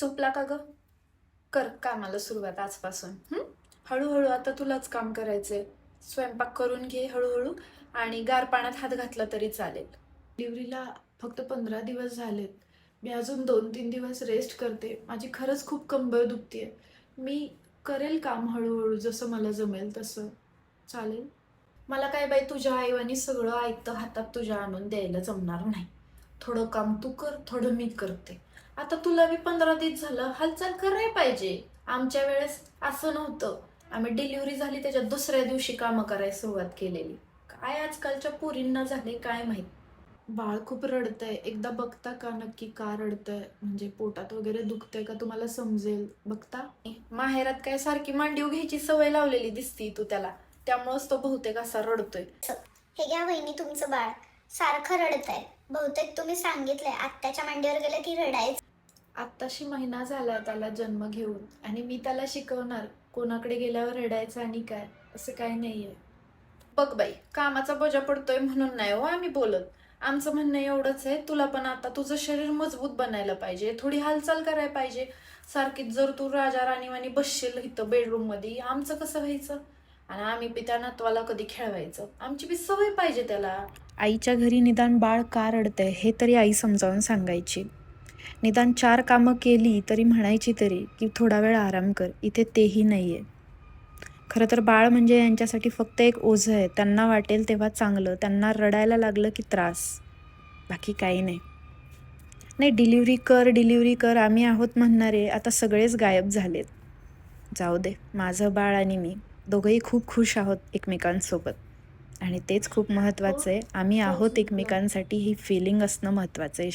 चुपला का ग? कर कामाला सुरुवात आजपासून हळूहळू आता तुलाच काम करायचंय. स्वयंपाक करून घे हळूहळू आणि गार पाण्यात हात घातला तरी चालेल. डिवरीला फक्त पंधरा दिवस झालेत. मी अजून दोन तीन दिवस रेस्ट करते. माझी खरंच खूप कंबर दुखतीये. मी करेल काम हळूहळू जसं मला जमेल तसं. चालेल? मला काय बाई तुझ्या आईवानी सगळं ऐकतं हातात तुझ्या आणून द्यायला जमणार नाही. थोडं काम तू कर थोडं मी करते. आता तुला बी पंधरा दिवस झालं हालचाल करायला पाहिजे. आमच्या वेळेस असं नव्हतं. आम्ही डिलिव्हरी झाली त्याच्या दुसऱ्या दिवशी कामं करायला सुरुवात केलेली. काय आजकालच्या पोरींना झाले काय माहीत? बाळ खूप रडतंय. एकदा बघता का नक्की का रडतंय? म्हणजे पोटात वगैरे दुखतंय का तुम्हाला समजेल? बघता? माहेरात काय सारखी मांडीव घ्यायची सवय लावलेली दिसती तू त्याला. त्यामुळेच तो बहुतेक असा रडतोय. हे घ्या वहिनी तुमचं बाळ. सारखं रडत आहे बहुतेक तुम्ही सांगितलंय. आत्याच्या मांडीवर गेलं की रडायचं. आत्ताशी महिना झाला त्याला जन्म घेऊन आणि मी त्याला शिकवणार कोणाकडे गेल्यावर रडायचं आणि काय असं काय नाही आहे बघ बाई कामाचा बोजा पडतोय म्हणून नाही हो आम्ही बोलत. आमचं म्हणणं एवढंच आहे तुला पण आता तुझं शरीर मजबूत बनायला पाहिजे थोडी हालचाल करायला पाहिजे. सारखीच जर तू राजा राणीवाणी बसशील इथं बेडरूममध्ये आमचं कसं व्हायचं? आणि आम्ही बी त्या नातवाला कधी खेळवायचं? आमची बी सवय पाहिजे त्याला. आईच्या घरी निदान बाळ का रडतंय हे तरी आई समजावून सांगायची. निदान चार कामं केली तरी म्हणायची तरी की थोडा वेळ आराम कर इथे तेही नाही आहे खरं तर बाळ म्हणजे यांच्यासाठी फक्त एक ओझं आहे. त्यांना वाटेल तेव्हा चांगलं त्यांना रडायला लागलं की त्रास. बाकी काही नाही. नाही डिलिव्हरी कर डिलिव्हरी कर आम्ही आहोत म्हणणारे आता सगळेच गायब झालेत. जाऊ दे माझं बाळ आणि मी दोघंही खूप खुश आहोत एकमेकांसोबत. आणि तेच खूप महत्त्वाचं आहे. आम्ही आहोत एकमेकांसाठी ही फिलिंग असणं महत्त्वाचं आहे.